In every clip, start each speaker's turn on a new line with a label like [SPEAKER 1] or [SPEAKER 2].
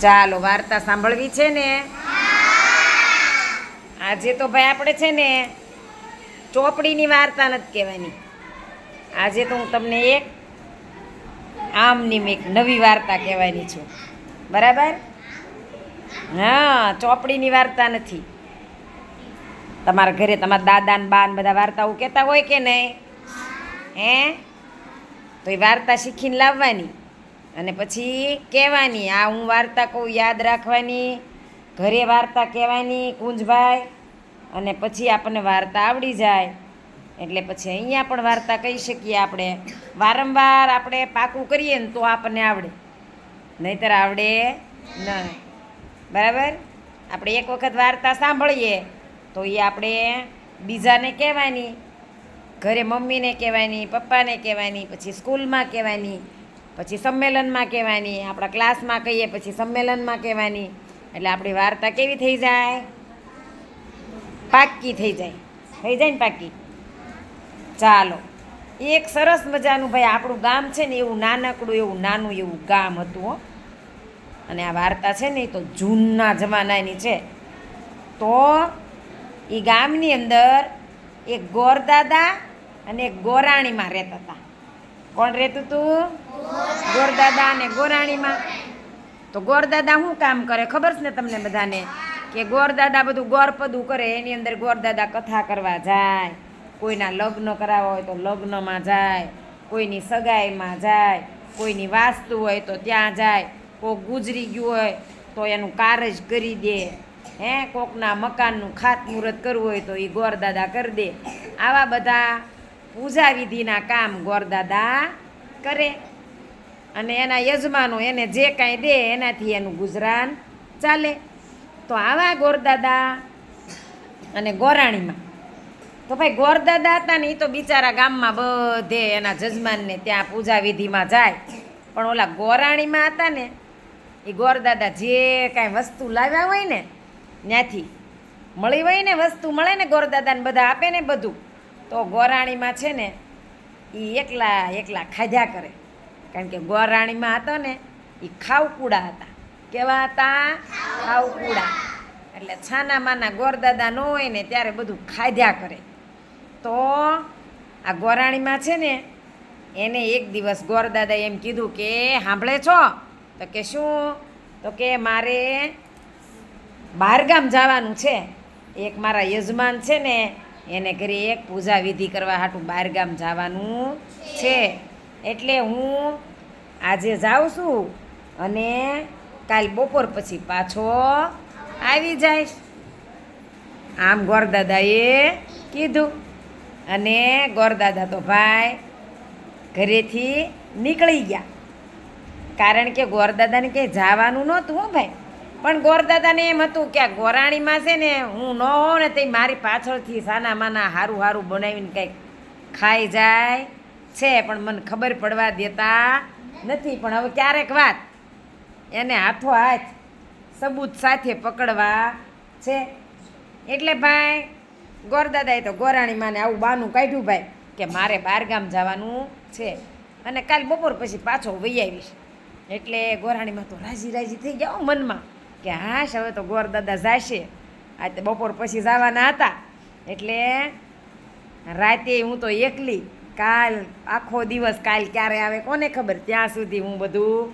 [SPEAKER 1] ચાલો, વાર્તા સાંભળવી છે ને? આજે તો ભાઈ આપણે છે ને ચોપડીની વાર્તા નથી કહેવાની. આજે તો હું તમને એક આમની એક નવી વાર્તા કહેવાની છું. બરાબર? હા, ચોપડીની વાર્તા નથી. તમારા ઘરે તમારા દાદા ને બા ને બધા વાર્તાઓ કહેતા હોય કે નહીં? હે? તો એ વાર્તા શીખીને લાવવાની. અને પછી કહેવાની, આ હું વાર્તા કહું યાદ રાખવાની, ઘરે વાર્તા કહેવાની કુંજભાઈ, અને પછી આપણને વાર્તા આવડી જાય. એટલે પછી અહીંયા પણ વાર્તા કહી શકીએ આપણે. વારંવાર આપણે પાકું કરીએ ને તો આપણને આવડે. નહીતર આવડે ન બરાબર? આપણે એક વખત વાર્તા સાંભળીએ, તો એ આપણે બીજાને કહેવાની, ઘરે મમ્મીને કહેવાની, પપ્પાને કહેવાની, પછી સ્કૂલમાં કહેવાની પછી સંમેલનમાં કહેવાની, આપણા ક્લાસમાં કહીએ પછી સંમેલનમાં કહેવાની. એટલે આપણી વાર્તા કેવી થઈ જાય? પાક્કી થઈ જાય. થઈ જાય ને પાક્કી? ચાલો. એક સરસ મજાનું ભાઈ, આપણું ગામ છે ને એવું નાનકડું, એવું નાનું એવું ગામ હતું હો. અને આ વાર્તા છે ને એ તો જૂના જમાનાની છે. તો એ ગામની અંદર એક ગોરદાદા અને એક ગોરાણીમાં રહેતા હતા. કોણ રહેતું તું? ગોરદાદા અને ગોરાણીમાં. તો ગોરદાદા શું કામ કરે? ખબર છે ને તમને બધાને? કે ગોરદાદા બધું ગોરપદું કરે, એની અંદર ગોરદાદા કથા કરવા જાય. કોઈના લગ્ન કરાવવા હોય તો લગ્નમાં જાય, કોઈની સગાઈમાં જાય, કોઈની વાસ્તુ હોય તો ત્યાં જાય, કોક ગુજરી ગયું હોય તો એનું કારજ કરી દે. હે, કોકના મકાનનું ખાતમુહૂર્ત કરવું હોય તો એ ગોરદાદા કરી દે. આવા બધા પૂજા વિધિના કામ ગોરદાદા કરે. અને એના યજમાનો એને જે કાંઈ દે એનાથી એનું ગુજરાન ચાલે. તો આવા ગોરદાદા અને ગોરાણીમાં. તો ભાઈ ગોરદાદા હતા ને એ તો બિચારા ગામમાં બધે એના જજમાનને ત્યાં પૂજા વિધિમાં જાય. પણ ઓલા ગોરાણીમાં હતા ને એ ગોરદાદા જે કાંઈ વસ્તુ લાવ્યા હોય ને ત્યાંથી મળી હોય ને, વસ્તુ મળે ને ગોરદાદાને બધા આપે ને બધું. તો ગોરાણીમાં છે ને એ એકલા એકલા ખાધ્યા કરે. કારણ કે ગોરાણીમાં હતો ને એ ખાવકુડા હતા. કેવા હતા? ખાવકુડા. એટલે છાનામાના ગોરદાદા ન હોય ને, ત્યારે બધું ખાધ્યા કરે. તો આ ગોરાણીમાં છે ને, એને એક દિવસ ગોરદાદાએ એમ કીધું કે સાંભળે છો? તો કે, શું? તો કે, મારે બહારગામ જવાનું છે. એક મારા યજમાન છે ને એને ઘરે એક પૂજા વિધિ કરવા હાટું બહારગામ જવાનું છે. એટલે હું આજે જાઉં છું અને કાલ બપોર પછી પાછો આવી જઈશ. આમ ગોરદાદાએ કીધું. અને ગોરદાદા તો ભાઈ ઘરેથી નીકળી ગયા. કારણ કે ગોરદાદાને કંઈ જવાનું નહોતું હો ભાઈ. પણ ગોરદાદાને એમ હતું કે આ ગોરાણીમાં છે ને હું ન હોઉં ને તે મારી પાછળથી સાના માના હારું હારું બનાવીને કંઈક ખાઈ જાય છે, પણ મને ખબર પડવા દેતા નથી. પણ હવે ક્યારેક વાત એને હાથો હાથ સબૂત સાથે પકડવા છે. એટલે ભાઈ, ગોરદાદાએ તો ગોરાણીમાંને આવું બાનું કાઢ્યું ભાઈ, કે મારે બહારગામ જવાનું છે અને કાલ બપોર પછી પાછો વહી આવીશ. એટલે ગોરાણીમાં તો રાજી રાજી થઈ ગયા મનમાં. કે હા હવે તો ગોરદાદા જાશે. આજે બપોર પછી જવાના હતા. એટલે રાતે હું તો એકલી. કાલ, આખો દિવસ કાલ ક્યારે આવે કોને ખબર? ત્યાં સુધી હું બધું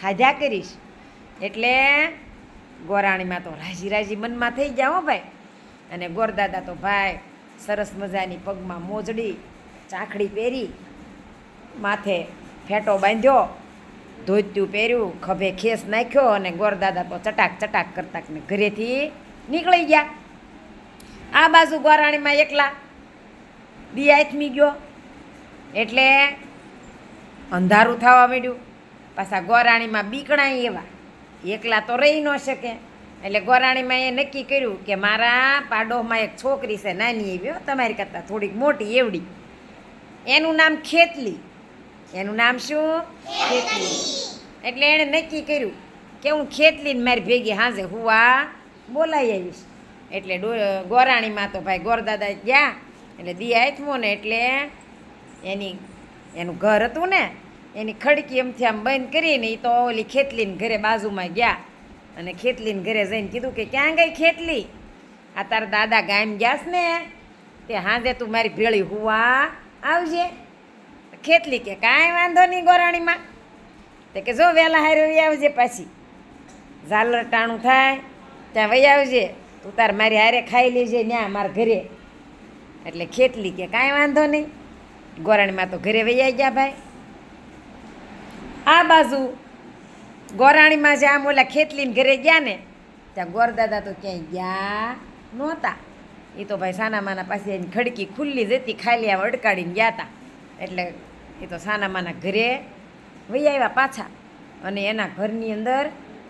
[SPEAKER 1] ખાધ્યા કરીશ. એટલે ગોરાણીમાં તો રાજી રાજી મનમાં થઈ ગયા હો ભાઈ. અને ગોરદાદા તો ભાઈ સરસ મજાની પગમાં મોજડી, ચાખડી પહેરી, માથે ફેટો બાંધ્યો. ધોત્યું પહેર્યું, ખભે ખેસ નાખ્યો અને ગોરદાદા તો ચટાક ચટાક કરતા ને ઘરેથી નીકળી ગયા. આ બાજુ ગોરાણીમાં એકલા દી આથમી ગયો. એટલે અંધારું થવા માંડ્યું. પાછા ગોરાણીમાં બીકણા એવા. એકલા તો રહી ન શકે. એટલે ગોરાણીમાં એ નક્કી કર્યું કે મારા પાડોમાં એક છોકરી છે, નાની એવી તમારી કરતાં થોડીક મોટી એવડી. એનું નામ ખેતલી. એનું નામ શું? ખેતલી. એટલે એણે નક્કી કર્યું કે હું ખેતલીને મારી ભેગી હાંજે હુવા બોલાવી આવીશ. એટલે ગોરાણીમાં તો ભાઈ ગોરદાદા ગયા, એટલે દિયા આથમો ને એટલે એની, એનું ઘર હતું ને, એની ખડકી એમથી આમ બંધ કરીને એ તો ઓલી ખેતલીને ઘરે બાજુમાં ગયા. અને ખેતલીને ઘરે જઈને કીધું કે ક્યાં ગઈ ખેતલી? આ તારા દાદા ગામ ગયા ને? તે હાજે તું મારી ભેળી હુવા આવજે. ખેતલી કે કાંઈ વાંધો નહીં ગોરાણીમાં. તે કે જો વહેલા હારે વહી આવજે પાછી. ઝાલર ટાણું થાય, ત્યાં વહી આવજે. તું તાર મારી હારે ખાઈ લેજે ન્યા મારા ઘરે. એટલે ખેતલી કે કાંઈ વાંધો નહીં. ગોરાણીમાં તો ઘરે વહી ગયા ભાઈ. આ બાજુ ગોરાણીમાં જે આમ ઓલા ખેતલીને ઘરે ગયા ને, ત્યાં ગોરદાદા તો ક્યાંય ગયા નહોતા. એ તો ભાઈ સાના માના પાસે ખડકી ખુલ્લી જતી ખાલી આ અડકાડીને ગયા હતા એટલે એ તો સાનામાના ઘરે વહી આવ્યા પાછા. અને એના ઘરની અંદર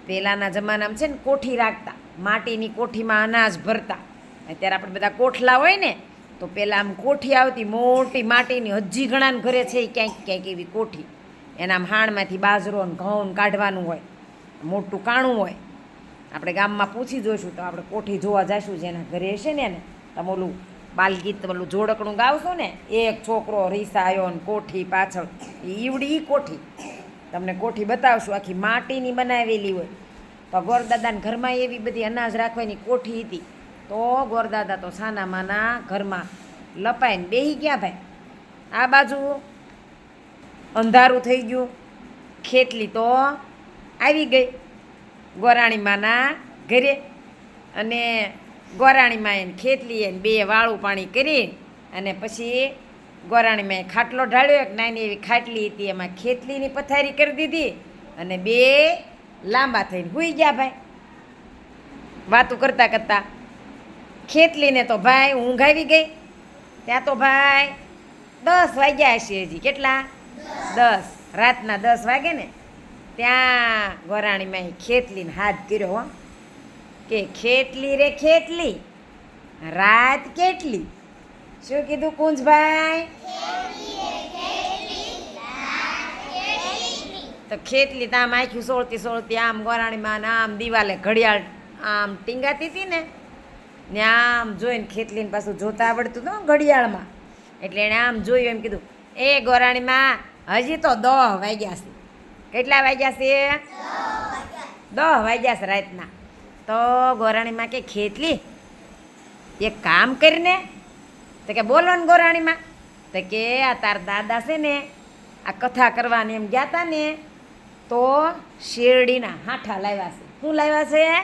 [SPEAKER 1] પહેલાંના જમાનામાં છે ને કોઠી રાખતા, માટીની કોઠીમાં અનાજ ભરતા. અત્યારે આપણે બધા કોઠલા હોય ને, તો પહેલાં આમ કોઠી આવતી, મોટી માટીની હજી ઘણાને ઘરે છે એ ક્યાંક ક્યાંક એવી કોઠી. એના હાણમાંથી બાજરો ને ઘઉં કાઢવાનું હોય, મોટું કાણું હોય. આપણે ગામમાં પૂછી જોઈશું તો આપણે કોઠી જોવા જઈશું જેના ઘરે હશે ને એને. તમે ઓલું બાલગીત પેલું જોડકણું ગાવશો ને, એક છોકરો રીસાયો ને કોઠી પાછળ. ઈવડી કોઠી. તમને કોઠી બતાવશું, આખી માટીની બનાવેલી હોય. તો ગોરદાદાને ઘરમાં એવી બધી અનાજ રાખવાની કોઠી હતી. તો ગોરદાદા તો સાનામાના ઘરમાં લપાઈને બેહી ગયા ભાઈ. આ બાજુ અંધારું થઈ ગયું. ખેતલી તો આવી ગઈ ગોરાણીમાના ઘરે. અને ગોરાણીમાં એને ખેતલી એને બે વાળું પાણી કરી અને પછી ગોરાણીમાં ખાટલો ઢાળ્યો. એક નાની એવી ખાટલી હતી, એમાં ખેતલીની પથારી કરી દીધી અને બે લાંબા થઈને હુઈ ગયા ભાઈ. વાતું કરતાં કરતાં ખેતલીને તો ભાઈ ઊંઘ આવી ગઈ. ત્યાં તો ભાઈ દસ વાગ્યા હશે હજી. કેટલા? દસ. રાતના દસ વાગે ને ત્યાં ગોરાણીમાં ખેતલીને હાથ કર્યો હો. કે ખેતલી રે ખેતલી રાત કેટલી? શું કીધું કુંજભાઈ? તો ખેતલી આમ આખી સોળતી સોળતી, આમ ગોરાણીમાં ને આમ દિવાલે ઘડિયાળ આમ ટીંગાતી હતી ને ને આમ જોઈને ખેતલીને પાછું જોતા આવડતું હતું ઘડિયાળમાં. એટલે એણે આમ જોયું, એમ કીધું, એ ગોરાણીમાં હજી તો દહ વાગ્યા છે. કેટલા વાગ્યા છે? દહ વાગ્યા છે રાતના. તો ગોરાણીમાં કે ખેતલી? એક કામ કરીને, તો કે બોલો ને ગોરાણીમાં. તો કે આ તાર દાદા છે ને, આ કથા કરવાની એમ ગયા હતા ને, તો શેરડીના હાંઠા લાવ્યા છે. શું લાવ્યા છે?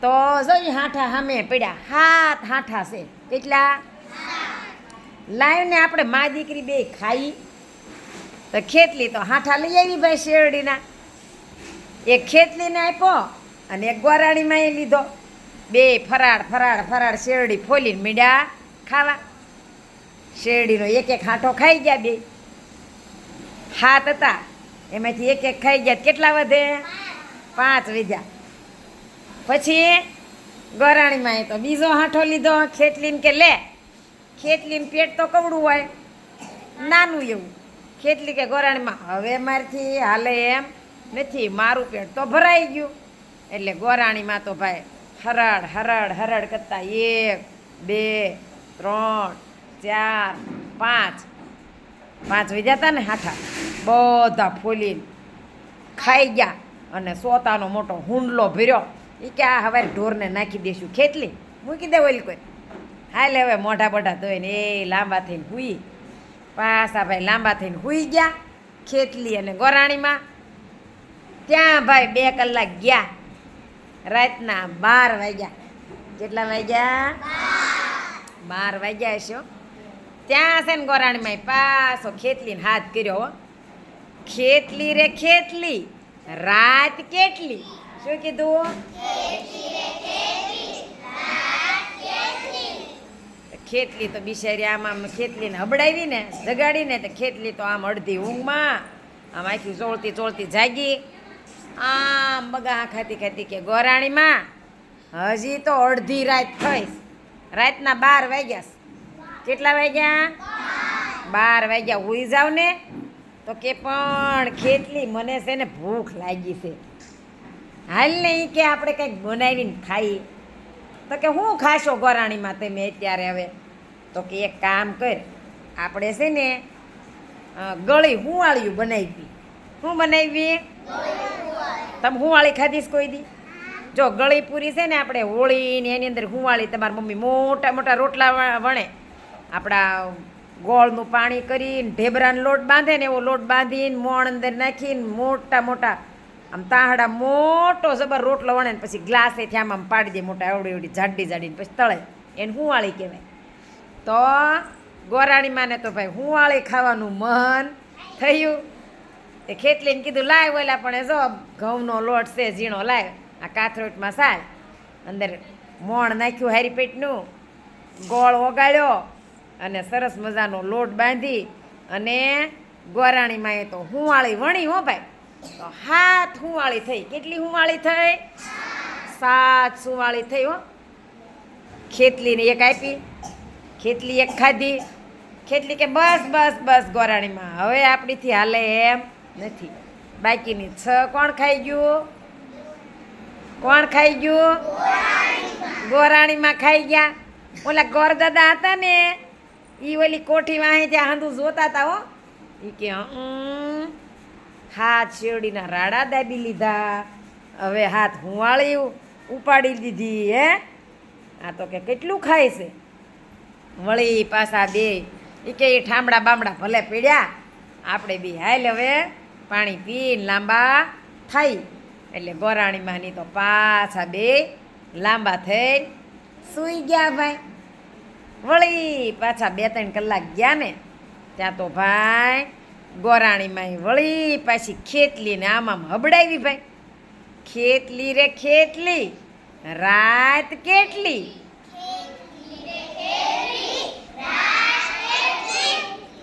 [SPEAKER 1] તો જોઈ હાંઠા સામે પડ્યા. હાથ હાંઠા છે. કેટલા? લાવીને આપણે મા દીકરી બે ખાઈ. તો ખેતલી તો હાંઠા લઈ આવી ભાઈ શેરડીના. એ ખેતલીને આપ્યો. અને એક ગોરાણીમાં એ લીધો. બે ફરાળ ફરાળ ફરાળ શેરડી ફોલીને મીડા ખાવા. શેરડીનો એક એક હાંઠો ખાઈ ગયા બે. હાથ હતા. એમાંથી એક એક ખાઈ ગયા. કેટલા વધે? પાંચ વીજા પછી ગોરાણીમાં એ તો બીજો હાંઠો લીધો ખેતલીને કે લે ખેતલીને પેટ તો કવડું હોય. નાનું એવું. ખેતલી કે ગોરાણીમાં, હવે મારથી હાલે એમ નથી, મારું પેટ તો ભરાઈ ગયું. એટલે ગોરાણીમાં તો ભાઈ હરડ હરડ હરડ કરતા એક, બે, ત્રણ, ચાર, પાંચ. પાંચ વિજાતા ને હાથા બધા ફૂલીને ખાઈ ગયા અને સોતાનો મોટો હુંડલો ભર્યો. એ કે આ હવે ઢોરને નાખી દઈશું ખેતલી? મૂકી દે ઓલી કોઈ. હાલ હવે મોઢા બોઢા ધોઈને એ લાંબા થઈને હુઈ. પાછા ભાઈ લાંબા થઈને હુઈ ગયા ખેતલી અને ગોરાણીમાં. ત્યાં ભાઈ બે કલાક ગયા. રાતના બાર વાગ્યા. કેટલા વાગ્યા? બાર વાગ્યા છો ત્યાં છે ને ગોરાણીમાં પાછો ખેતલીને હાથ કર્યો હો. ખેતલી રે ખેતલી, રાત કેટલી? શું કીધું ખેતલી તો બિચારી આમ આમ ખેતલીને હબડાવી ને જગાડીને, તો ખેતલી તો આમ અડધી ઊંઘમાં આમ આખી ચોળતી ચોળતી જાગી. આમ બગા ખાતી ખાતી કે ગોરાણીમાં હજી તો અડધી રાત થઈ રાતના બાર વાગ્યા કેટલા વાગ્યા? બાર વાગ્યા. હુઈ જાવ ને તો કે પણ ખેતલી મને છે ને ભૂખ લાગી છે. હાલ ને ઈ કે આપણે કંઈક બનાવીને ખાઈએ. તો કે હું ખાશો ગોરાણીમાં તમે અત્યારે હવે? તો કે એક કામ કર, આપણે છે ને ગળી હુંવાળિયું બનાવી શું બનાવી તમે હુંવાળી ખાધીશ કોઈ દી? જો ગળી પૂરી છે ને આપણે હોળી ને એની અંદર હુંવાળી તમારી મમ્મી મોટા મોટા રોટલા વણે. આપણા ગોળનું પાણી કરીને ઢેબરાનો લોટ બાંધે ને એવો લોટ બાંધીને મોણ અંદર નાખીને મોટા મોટા, આમ તાહડા મોટો જબર રોટલો વણે ને પછી ગ્લાસેથી આમ આમ પાડી દે મોટા એવડી એવડી જાડી જાડીને પછી તળે. એને હુંવાળી કહેવાય. તો ગોરાણી માને તો ભાઈ હુંવાળી ખાવાનું મન થયું. તે ખેતલીને કીધું, લાય ઓલા, પણ એ જો ઘઉંનો લોટ છે, ઝીણો લાય. આ કાથરોટમાં સાલ. અંદર મોણ નાખ્યું હારી પેટનું, ગોળ ઓગાળ્યો અને સરસ મજાનો લોટ બાંધી અને ગોરાણીમાં એ તો હુંવાળી વણી હો ભાઈ. તો હાથ હુંવાળી થઈ. કેટલી હુંવાળી થઈ? સાત સુવાળી થઈ હો. ખેતલીને એક આપી, ખેતલી એક ખાધી. ખેતલી કે બસ બસ બસ ગોરાણીમાં. હવે આપણીથી હાલે એમ. નથી. બાકીની છ કોણ ખાઈ ગયું? કોણ ખાઈ ગયું? ગોરાણીમાં ખાઈ ગયા. ઓલા ગોરદાદા હતા ને એ ઓલી કોઠી વાહી ત્યાં હાંધું જોતા હતા હો. એ કે હાથ શેરડીના રાડા દાબી લીધા. હવે હાથ હુંવાળી ઉપાડી દીધી, હે? આ તો કે કેટલું ખાય છે? વળી પાછા બે એ કે, એ ઠામડા બામડા ભલે પીડ્યા. આપણે બી હાલ હવે પાણી પીને લાંબા થઈ. એટલે ગોરાણીમાંની તો પાછા બે લાંબા થઈ સૂઈ ગયા ભાઈ. વળી પાછા બે ત્રણ કલાક ગયા ને, ત્યાં તો ભાઈ ગોરાણીમાં વળી પાછી ખેતલીને આમાં હબડાવી ભાઈ. ખેતલી રે ખેતલી, રાત કેટલી?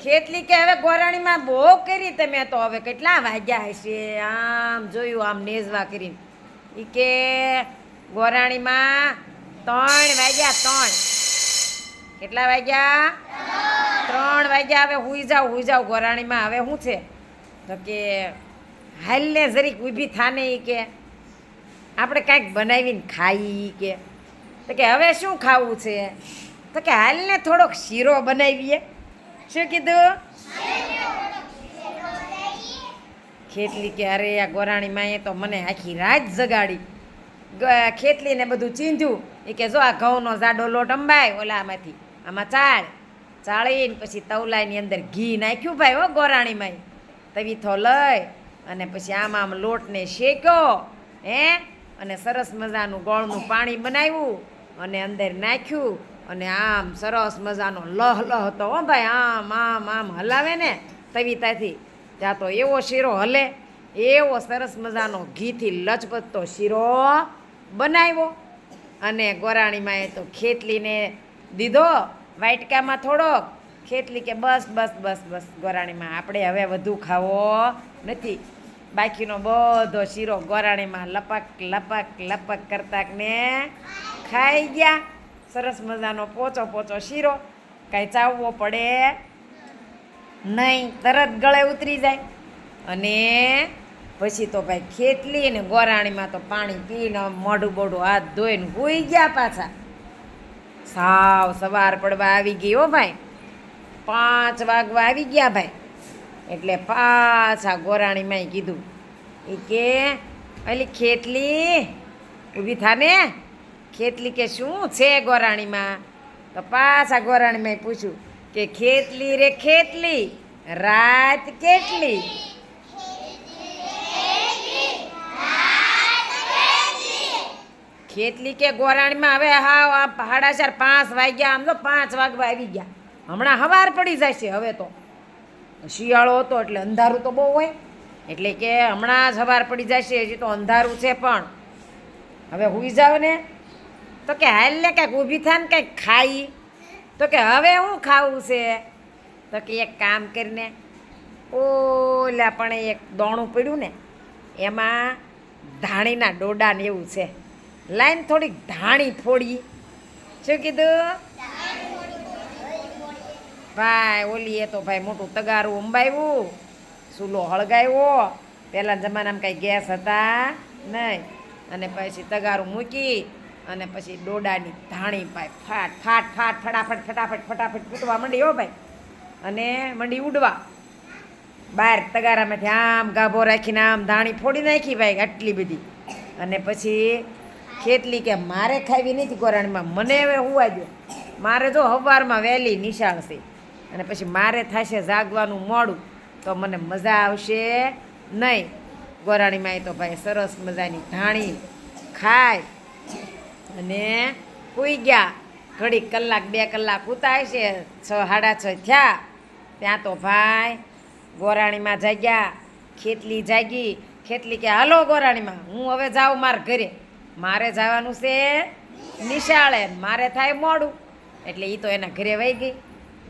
[SPEAKER 1] ખેતલી કે હવે ગોરાણીમાં બહુ કરી તમે તો હવે કેટલા વાગ્યા હશે? આમ જોયું, આમ નેઝવા કરીને. ઈ કે ગોરાણીમાં ત્રણ વાગ્યા, ત્રણ. કેટલા વાગ્યા? ત્રણ વાગ્યા. હવે હુઈ જાવ હુઈ જાવ ગોરાણીમાં હવે શું છે? તો કે હાલને જરીક ઊભી થાને એ કે, આપણે કાંઈક બનાવીને ખાઈ કે. તો કે, હવે શું ખાવું છે? તો કે, હાલને થોડોક શીરો બનાવીએ. શું કીધું? ખેતલી કે અરે આ ગોરાણી માએ તો મને આખી રાત જગાડી. ખેતલીને બધું ચીંધ્યું. એ કે જો આ ઘઉંનો જાડો લોટ અંબાય ઓલામાંથી. આમાં ચાળ. ચાળીને પછી તવલાની અંદર ઘી નાખ્યું ભાઈ હો ગોરાણીમાં તવીથો લઈ અને પછી આમ આમ લોટને શેક્યો, હે? અને સરસ મજાનું ગોળનું પાણી બનાવ્યું અને અંદર નાખ્યું. અને આમ સરસ મજાનો લહ લહ તો હો ભાઈ, આમ આમ આમ હલાવે ને તવીતાથી. ત્યાં તો એવો શીરો હલે, એવો સરસ મજાનો ઘીથી લચપતતો શીરો બનાવ્યો. અને ગોરાણીમાં એ તો ખેતલીને દીધો વાટકામાં થોડોક. ખેતલી કે બસ બસ બસ બસ, ગોરાણીમાં, આપણે હવે વધુ ખાવો નથી. બાકીનો બધો શીરો ગોરાણીમાં લપક લપક લપક કરતા ને ખાઈ ગયા. સરસ મજાનો પોચો પોચો શીરો. કાંઈ ચાવવો પડે નહીં, તરત ગળે ઉતરી જાય. અને પછી તો ભાઈ ખેતલી ને ગોરાણીમાં તો પાણી પીને મોઢું બોઢું હાથ ધોઈને હોઈ ગયા પાછા. સાવ સવાર પડવા આવી ગઈ હો ભાઈ. પાંચ વાગવા આવી ગયા ભાઈ. એટલે પાછા ગોરાણીમાં કીધું એ કે, અલી ખેતલી, ઊભી થાને? ખેતલી કે શું છે ગોરાણીમાં? તો પાછા ગોરાણીમાં પૂછ્યું કે ખેતલી રે ખેતલી, રાત કેટલી? ખેતલી કે ગોરાણીમાં? હવે હાવ આ સાડા ચાર, પાંચ વાગ્યા, આમ તો પાંચ વાગવા આવી ગયા. હમણાં હવાર પડી છે હવે તો. શિયાળો હતો એટલે અંધારું તો બહુ હોય. એટલે કે હમણાં જ હવાર પડી જશે, હજી તો અંધારું છે પણ. હવે હુઈ જાવ ને. તો કે હાલ લે કાંઈક ઊભી થાય ને કાંઈક ખાઈ. તો કે હવે શું ખાવું છે? તો કે એક કામ કરીને ઓલા પણ એક દોણું પડ્યું ને, એમાં ધાણીના ડોડા ને એવું છે. લાઈન થોડીક ધાણી ફોડી. શું કીધું? ભાઈ, ઓલી એ તો ભાઈ મોટું તગારું ઉંબાવ્યું ચૂલો હળગાવ્યો. પહેલાં જમાનામાં કાંઈ ગેસ હતા નહીં. અને પછી તગારું મૂકી. અને પછી ડોડાની ધાણી પાય. ફાટ ફાટ ફાટ, ફટાફટ ફટાફટ ફટાફટ ફૂટવા માંડી હો ભાઈ. અને મંડી ઉડવા. બહાર તગારામાંથી આમ ગાભો રાખીને આમ ધાણી ફોડી નાખી ભાઈ, આટલી બધી. અને પછી ખેતલી કે મારે ખાવી નથી ગોરાણીમાં, મને હવે હોવા દો મારે જો હવારમાં વહેલી નિશાળ છે. અને પછી મારે થશે જાગવાનું મોડું, તો મને મજા આવશે નહીં. ગોરાણીમાં એ તો ભાઈ સરસ મજાની ધાણી ખાય. અને પૂઈ ગયા. ઘડીક કલાક, બે કલાક ઉતાય છે, છ, સાડા છ થયા. ત્યાં તો ભાઈ ગોરાણીમાં જાગ્યા, ખેતલી જાગી. ખેતલી કે, હાલો ગોરાણીમાં, હું હવે જાઉં મારા ઘરે. મારે જવાનું છે નિશાળે, મારે થાય મોડું. એટલે એ તો એના ઘરે વહી ગઈ.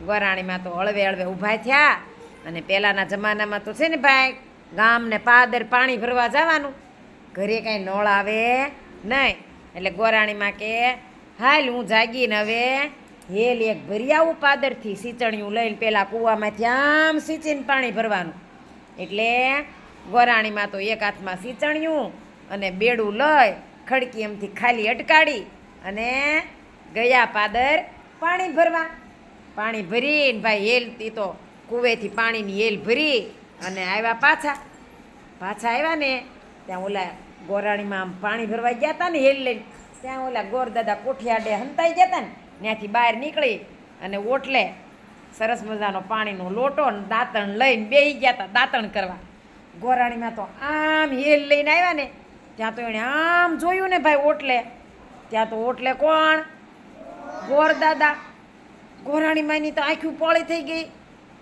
[SPEAKER 1] ગોરાણીમાં તો હળવે હળવે ઊભા થયા. અને પહેલાંના જમાનામાં તો છે ને ભાઈ, ગામને પાદર પાણી ભરવા જવાનું. ઘરે કાંઈ નળ આવે નહીં. એટલે ગોરાણીમાં કે, હાલ હું જાગીને હવે હેલ એક ભરી આવું પાદરથી સિંચણિયું લઈને પેલા કૂવામાંથી આમ સિંચીને પાણી ભરવાનું. એટલે ગોરાણીમાં તો એક હાથમાં સિંચણિયું અને બેડું લઈ ખડકી એમથી ખાલી અટકાડી અને ગયા પાદર પાણી ભરવા. પાણી ભરીને ભાઈ હેલથી તો કૂવેથી પાણીની હેલ ભરી અને આવ્યા પાછા. પાછા આવ્યા ને ત્યાં ઓલા ગોરાણીમાં આમ પાણી ભરવા ગયા હતા ને હેલ લઈને, ત્યાં ઓલા ગોરદાદા કોઠિયાડે હંતાઈ ગયા હતા ને, ત્યાંથી બહાર નીકળી અને ઓટલે સરસ મજાનો પાણીનો લોટો ને દાંતણ લઈને બેહી ગયા હતા દાંતણ કરવા. ગોરાણીમાં તો આમ હેલ લઈને આવ્યા ને, ત્યાં તો એણે આમ જોયું ને ભાઈ ઓટલે, ત્યાં તો ઓટલે કોણ? ગોરદાદા. ગોરાણીમાંની તો આંખું પોળી થઈ ગઈ,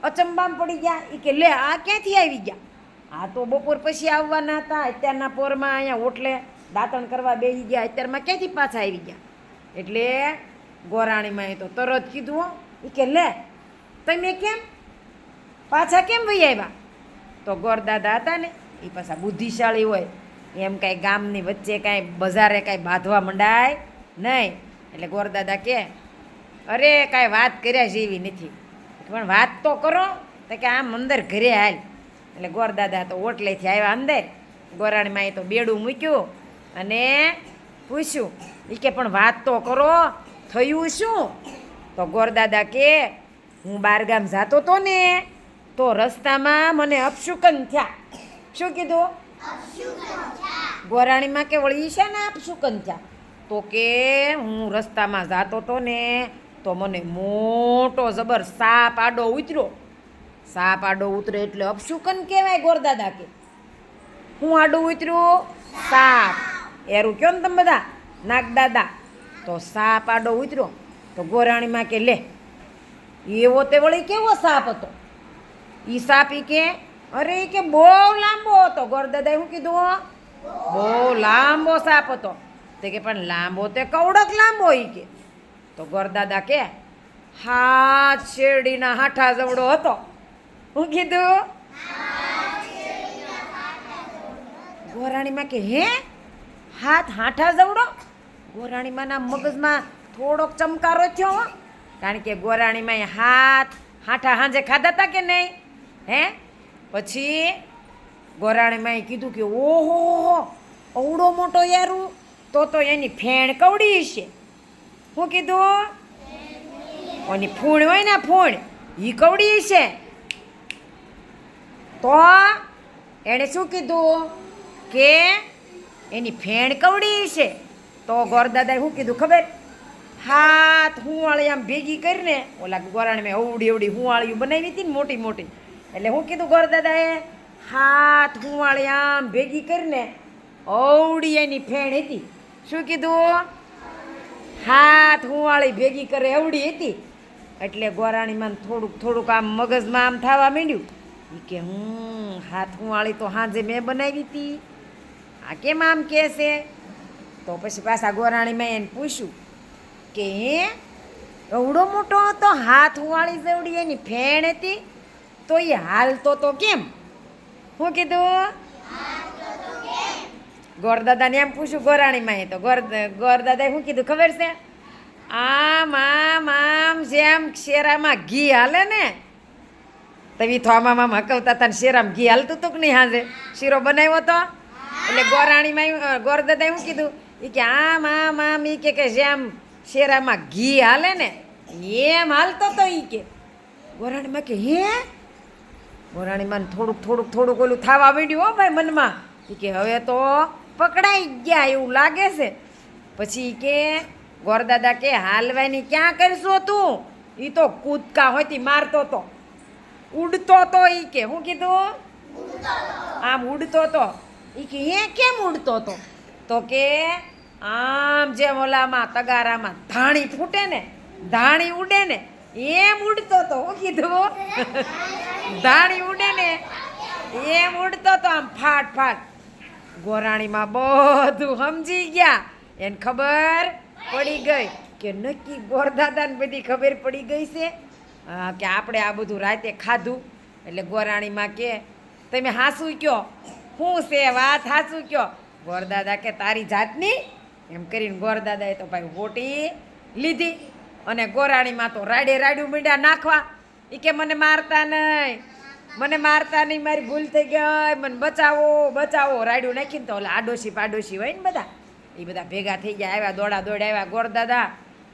[SPEAKER 1] અચંબામ પડી ગયા એ કે લે આ ક્યાંથી આવી ગયા? આ તો બપોર પછી આવવાના હતા. અત્યારના પોરમાં અહીંયા ઓટલે દાંતણ કરવા બેસી ગયા. અત્યારમાં ક્યાંથી પાછા આવી ગયા? એટલે ગોરાણીમાં એ તો તરત કીધું હો. એ કે, લે, તમે કેમ? પાછા કેમ વહી આવ્યા? તો ગોરદાદા હતા ને એ પાછા બુદ્ધિશાળી હોય. એમ કાંઈ ગામની વચ્ચે કાંઈ બજારે કાંઈ બાંધવા મંડાય નહીં. એટલે ગોરદાદા કે, અરે, કાંઈ વાત કર્યા જેવી નથી. પણ વાત તો કરો, તો કે આમ અંદર ઘરે હાલ. એટલે ગોરદાદા તો ઓટલેથી આવ્યા અંદર. ગોરાણીમાં એ તો બેડું મૂક્યું અને પૂછ્યું એ કે પણ વાત તો કરો, થયું શું? તો ગોરદાદા કે, હું બારગામ જાતો તો ને, તો રસ્તામાં મને અપશુકન થયા. શું કીધું? ગોરાણીમાં કે, વળી ને અપશુકન થયા? તો કે, હું રસ્તામાં જાતો તો ને, તો મને મોટો જબર સાપ આડો ઉતર્યો. સાપ આડો ઉતરે એટલે અપશુકન કહેવાય ગોરદાદા કે હું આડું ઉતર્યું સાપ. એરું કયો ને તમે બધા? નાગદાદા. તો સાપ આડો ઉતર્યો તો ગોરાણીમાં કે લે, એવો તે વળી કેવો સાપ હતો? એ સાપ એ કે, અરે એ કે બહુ લાંબો હતો. ગોરદાદાએ શું કીધું? બહુ લાંબો સાપ હતો. તે કે પણ લાંબો તે કવડક લાંબો એ કે. તો ગોરદાદા કે હાથ શેરડીના હાઠા જવડો હતો. હું કીધું? ગોરાણીમાં કે હે? હાથ હાંઠા જવડો? ગોરાણીમાંના મગજમાં થોડોક ચમકારો થયો હો. કારણ કે ગોરાણીમાં હાથ હાંઠા હાંજે ખાધા હતા કે નહીં? હે? પછી ગોરાણીમાં કીધું કે ઓહો અવડો મોટો યારું, તો તો એની ફેણ કવડી છે શું કીધું? ઓની ફૂણ હોય ને ફૂણ એ કવડી છે તો એણે શું કીધું? કે એની ફેણ કવડી છે. તો ગોરદાદાએ શું કીધું ખબર? હાથ હુંવાળી આમ ભેગી કરીને, ઓલા ગોરાણ મેં અવડી અવડી હુંવાળીઓ બનાવી હતી ને મોટી મોટી. એટલે શું કીધું ગોરદાદાએ? હાથ હુંવાળી આમ ભેગી કરીને અવડી એની ફેણ હતી. શું કીધું? હાથ હુંવાળી ભેગી કરે અવડી હતી. એટલે ગોરાણીમાં થોડુંક થોડુંક આમ મગજમાં આમ થવા માંડ્યું. ઈ કે હું હાથ હુંવાળી તો હાંજે મેં બનાવી હતી આ કેમ આમ કહે છે? તો પછી પાછા ગોરાણીમાં એને પૂછ્યું કે, હે, એવડો મોટો હતો, હાથ હુંવાળી જેવડી એની ફેણ હતી? તો એ હાલતો તો કેમ? શું કીધું, ગોરદાદાને એમ પૂછ્યું ગોરાણીમાં એ તો, ગોર, ગોરદાદાએ શું કીધું ખબર છે? આમ આમ આમ જેમ શેરામાં ઘી હાલે ને તવી આમ હકવતા હતા શેરામાં ઘી હાલતું હતું કે નહીં હાજે? શીરો બનાવ્યો તો? એટલે ગોરાણીમાં ગોરદાદાએ શું કીધું? એ કે આમ આમ આમ એ કે કે જેમ શેરામાં ઘી હાલે ને, એમ હાલતો તો એ કે. ગોરાણીમાં કે, હે? ગોરાણીમાં થોડુંક થોડુંક થોડુંક ઓલું થાવા માંડ્યું હો ભાઈ મનમાં. ઈ કે, હવે તો પકડાઈ ગયા એવું લાગે છે. પછી કે, ગોરદાદા કે, હાલવાની ક્યાં કરશો તું? એ તો કૂદકા હોયતી મારતો તો. ઉડતો તો ઈ કે શું કીધું? આમ ઉડતો તો. ઈ કે એ કેમ ઉડતો તો? તો કે, આમ જેમ ઓલામાં, તગારામાં ધાણી ફૂટે ને, ધાણી ઉડે ને, એમ ઉડતો તો. હું કીધું? ધાણી ઉડે ને, એમ ઉડતો તો. આમ ફાટ ફાટ. ગોરાણીમાં બધું સમજી ગયા. એને ખબર પડી ગઈ કે નક્કી ગોરદાદાને બધી ખબર પડી ગઈ છે. કે આપણે આ બધું રાતે ખાધું. એટલે ગોરાણીમાં કે, તમે હાસું કયો? શું છે, વાત હાસું કયો? ગોરદાદા કે, તારી જાતની? એમ કરીને ગોરદાદાએ તો ભાઈ હોટી લીધી. અને ગોરાણીમાં તો રાડે રાડ્યું મીંડા નાખવા. એ કે, મને મારતા નહીં મને મારતા નહીં મારી ભૂલ થઈ ગઈ. મને બચાવો બચાવો. રાડ્યું નાખીને તો ઓલા આડોશી પાડોશી હોય ને બધા. એ બધા ભેગા થઈ ગયા, આવ્યા દોડા દોડ આવ્યા ગોરદાદા.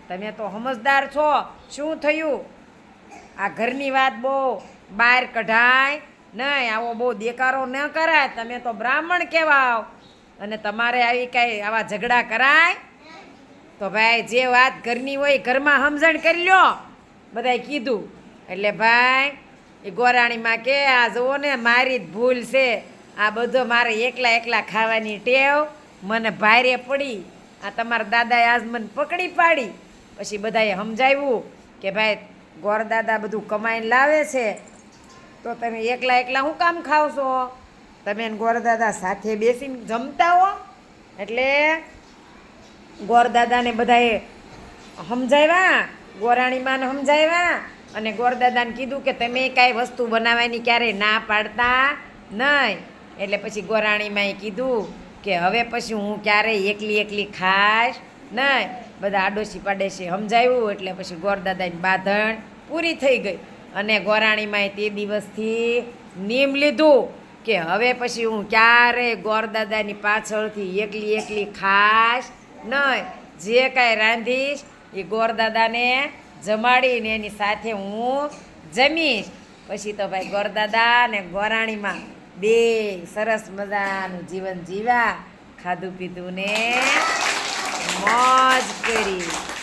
[SPEAKER 1] તમે તો સમજદાર છો. શું થયું? આ ઘરની વાત બહુ બહાર કઢાય, નહીં, આવો બહુ દેકારો ન કરાય, તમે તો બ્રાહ્મણ કહેવાવ અને તમારે આવી કાંઈ આવા ઝઘડા કરાય? તો ભાઈ, જે વાત ઘરની હોય ઘરમાં સમજણ કરી લ્યો બધાએ કીધું. એટલે ભાઈ, એ ગોરાણીમાં કે, આ જુઓ ને, મારી જ ભૂલ છે. આ બધો મારે એકલા એકલા ખાવાની ટેવ. મને ભારે પડી. આ તમારા દાદાએ આજ મને પકડી પાડી. પછી બધાએ સમજાવ્યું કે ભાઈ ગોરદાદા બધું કમાઈને લાવે છે, તો તમે એકલા એકલા શું કામ ખાવ છો? તમે એને ગોરદાદા સાથે બેસીને જમતા હો. એટલે ગોરદાદાને બધાએ સમજાવ્યા, ગોરાણીમાને સમજાવ્યા અને ગોરદાદાને કીધું કે તમે કાંઈ વસ્તુ બનાવવાની ક્યારેય ના પાડતા નહીં. એટલે પછી ગોરાણીમાંએ કીધું કે હવે પછી હું ક્યારેય એકલી એકલી ખાઈશ નહીં. બધા આડોશી પાડોશી સમજાવ્યું એટલે પછી ગોરદાદાની બાંધણ પૂરી થઈ ગઈ. અને ગોરાણીમાએ તે દિવસથી નિયમ લીધું કે હવે પછી હું ક્યારેય ગોરદાદાની પાછળથી એકલી એકલી ખાસ નહીં જે કાંઈ રાંધીશ એ ગોરદાદાને જમાડીને એની સાથે હું જમીશ. પછી તો ભાઈ ગોરદાદા ને ગોરાણીમાં બે સરસ મજાનું જીવન જીવ્યા. ખાધું પીધું ને મોજ કરી.